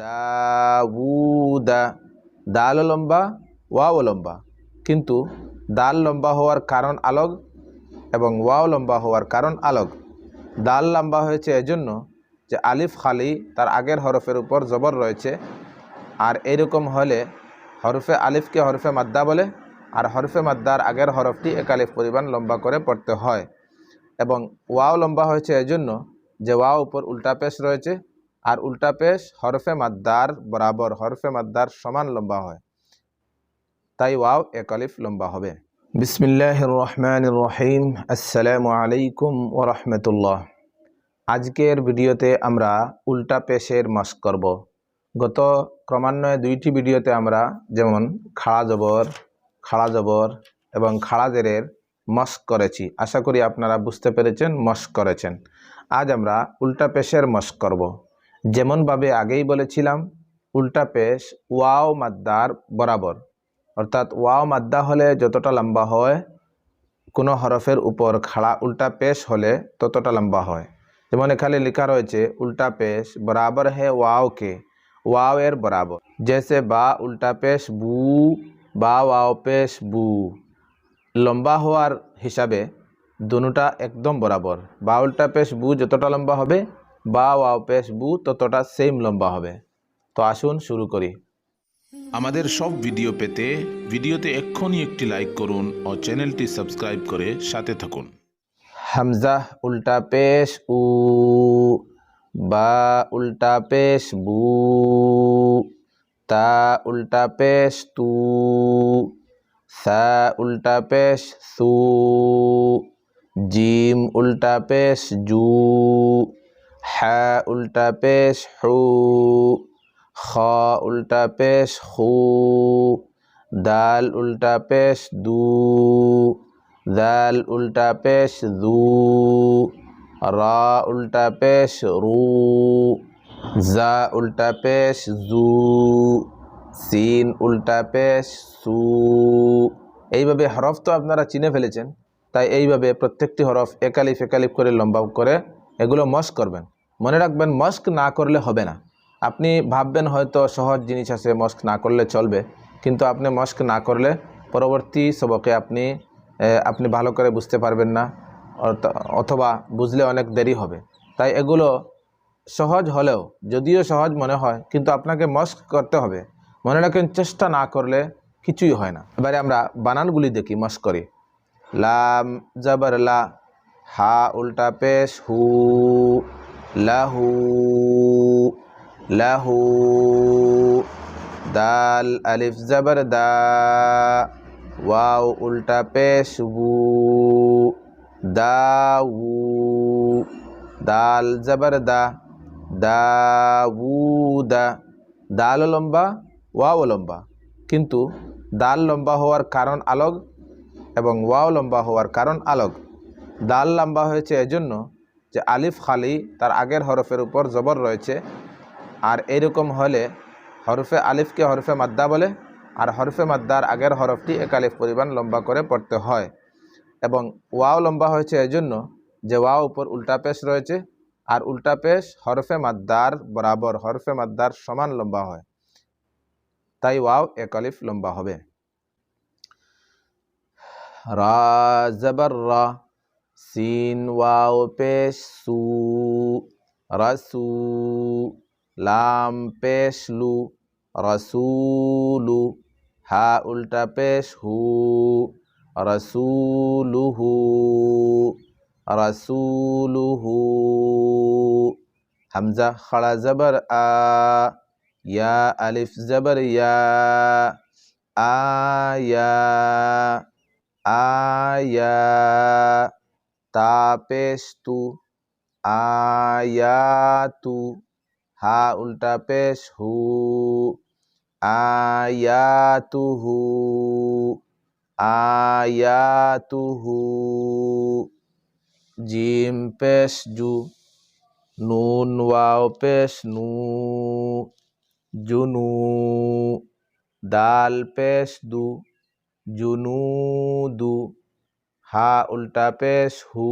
দাউদা। দাল লম্বা, ওয়াও লম্বা। কিন্তু দাল লম্বা হওয়ার কারণ আলোক এবং ওয়াও লম্বা হওয়ার কারণ আলোক। দাল লম্বা হয়েছে এজন্য যে আলিফ খালি তার আগের হরফের উপর জবর রয়েছে। আর এরকম হলে হরফে আলিফকে হরফে মাদ্দা বলে, আর হরফে মাদ্দার আগের হরফটি এক আলিফ পরিমাণ লম্বা করে পড়তে হয়। এবং ওয়াও লম্বা হয়েছে এজন্য যে ওয়াও উপর উল্টা পেশ রয়েছে আর উল্টা পেশ হরফে মাদ্দার বরাবর, হরফে মাদ্দার সমান লম্বা হয়। তাই ওয়াও এক আলিফ লম্বা হবে। বিসমিল্লাহ রহমান রহিম। আসসালামু আলাইকুম ও রহমতুল্লাহ। আজকের ভিডিওতে আমরা উল্টা পেশের মাস্ক করব। গত ক্রমান্বয়ে দুইটি ভিডিওতে আমরা যেমন খাড়া জবর খাড়া জবর এবং খাড়া জেরের মস্ক করেছি। আশা করি আপনারা বুঝতে পেরেছেন মস্ক করেছেন। আজ আমরা উল্টা পেশের মস্ক করব। যেমনভাবে আগেই বলেছিলাম, উল্টা পেশ ওয়াও মাদ্দার বরাবর। অর্থাৎ ওয়াও মাদ্দা হলে যতটা লম্বা হয়, কোনো হরফের উপর খাড়া উল্টা পেশ হলে ততটা লম্বা হয়। যেমন এখানে লেখা রয়েছে, উল্টা পেশ বরাবর হে ওয়াও কে, ওয়াও এর বরাবর। জেসে বা উল্টা পেশ বু, বা ওয়াও পেশ বু। লম্বা হওয়ার হিসাবে দুটা একদম বরাবর। বা উল্টা পেশ বু যতটা লম্বা হবে বা ওয়াও পেশ বু ততটা সেম লম্বা হবে। তো আসুন শুরু করি। আমাদের সব ভিডিও পেতে ভিডিওতে এক্ষুনি একটি লাইক করুন ও চ্যানেলটি সাবস্ক্রাইব করে সাথে থাকুন। হামজা উল্টা পেশ উ বা উল্টা পেশ বু তা উল্টা পেশ তু সা উল্টা পেশ সু জিম উল্টা পেশ জু হা উল্টা পেশ হু, খ উল্টা পেশ খু দাল উল্টা পেশ দু, দাল উল্টা পেশ দু, রা উল্টা পেশ রু, জা উল্টা পেশ জু, সিন উল্টা পেশ সু। এইভাবে হরফ তো আপনারা চিনে ফেলেছেন, তাই এইভাবে প্রত্যেকটি হরফ একালিফ একালিফ করে লম্বা করে এগুলো মস্ক করবেন। মনে রাখবেন, মস্ক না করলে হবে না। আপনি ভাববেন হয়তো সহজ জিনিস আছে, মস্ক না করলে চলবে। কিন্তু আপনি মস্ক না করলে পরবর্তী সবকে আপনি আপনি ভালো করে বুঝতে পারবেন না অথবা বুঝলে অনেক দেরি হবে। তাই এগুলো সহজ হলেও, যদিও সহজ মনে হয়, কিন্তু আপনাকে মস্ক করতে হবে। মনে রাখেন, চেষ্টা না করলে কিছুই হয় না। এবারে আমরা বানানগুলি দেখি, মস্ক করি। লাম, জবর লা, হা, উল্টা পেশ, হু। লাহু লাহু, দাল, আলিফ, জবর, দা, ওয়াও, উল্টা পেশ, বু দাউ দাল, জবর, দা দাউদা দাল লম্বা, ওয়াও লম্বা। কিন্তু দাল লম্বা হওয়ার কারণ আলোক এবং ওয়াও লম্বা হওয়ার কারণ আলোক দাল লম্বা হয়েছে এজন্য যে আলিফ খালি তার আগের হরফের উপর জবর রয়েছে। আর এরকম হলে হরফে আলিফকে হরফে মাদ্দা বলে, আর হরফে মাদ্দার আগের হরফটি এক আলিফ পরিমাণ লম্বা করে পড়তে হয়। এবং ওয়াও লম্বা হয়েছে এজন্য যে ওয়াও উপর উল্টা পেশ রয়েছে, আর উল্টা পেশ হরফে মাদ্দার বরাবর, হরফে মাদ্দার সমান লম্বা হয়। তাই ওয়াও এক আলিফ লম্বা হবে। রা জবর রা سین واو پیش سو رسو لام پیش لو رسولو ہا الٹا پیش ہو رسولو رسولو حمزه خړه زبر ا یا الف زبر یا آیا آیا তা পেশ তু আয়াতু হা উল্টা পেশ হু আয়াতুহু আয়াতুহু জিম পেশ জু নুন ওয়াও পেশ নু জুনু দাল পেশ দু জুনুদু ہا الٹا پیش ہو،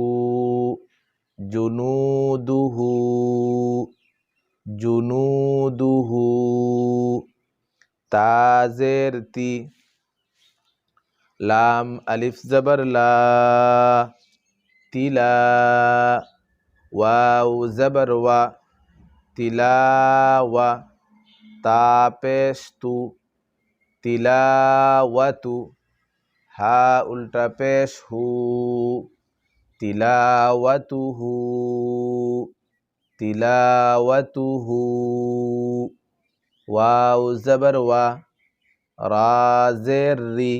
جنودہو جنودہو تا زیر تی لام الف زبر لا، تلا، واو زبر و تلا و تا پیش تو تلاوتو হা উল্টা পেশ হু তিলাওয়াতুহু তিলাওয়াতুহু ওয়াও জবর ওয়া রাজের রি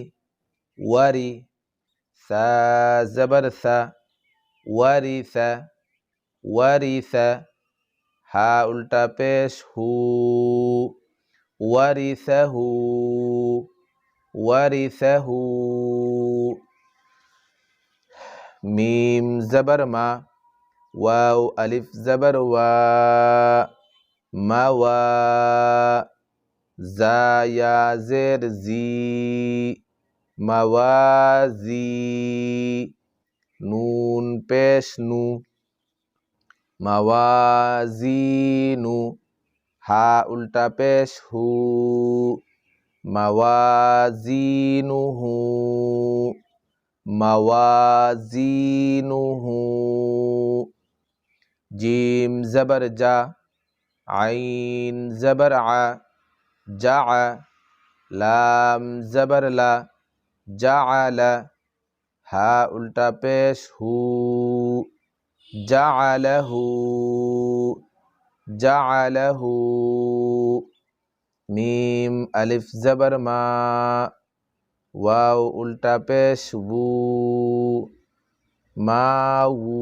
ওয়ারি সা জবর সা ওয়ারিসা ورثه. میم زبر ما. واو الف زبر وا. ما وا. زا یا زیر زی موازی نون پیش نو. موازی نو ہا الٹا پیش ہو. موازينه موازينه. جيم زبر جا عين زبر ع جع لام زبر لا جعل ها الٹا پیش ہو جعله جعله મીમ અલિફ જબર મા વાવ ઉલ્ટા પેશ વુ મા વુ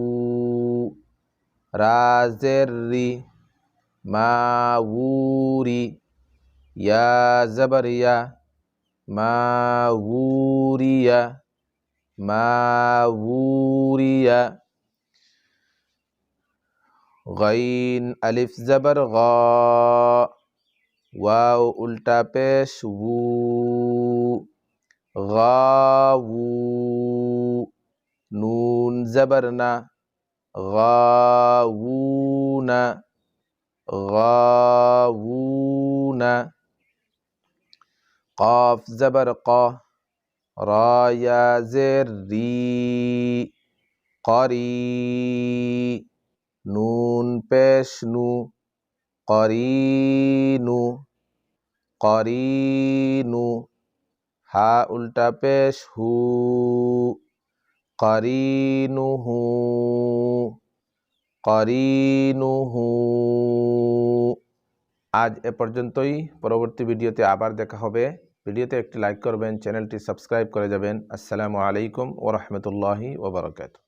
રા ઝેર રી મા વુરી યા જબર યા મા વુરિયા ما وري غين ألف زبر غاء واو الٹا پیش وو غا وو نون زبرنا غاوون غاوون قاف زبر قا را يا زر ري قري نون پیش نو. করিনু করিনু, হা উল্টা পেশ হু করিনুহু করিনুহু আজ এ পর্যন্তই, পরবর্তী ভিডিওতে আবার দেখা হবে। ভিডিওতে একটি লাইক করবেন, চ্যানেলটি সাবস্ক্রাইব করে যাবেন। আসসালামু আলাইকুম ও রহমতুল্লাহি ওবরাকাতু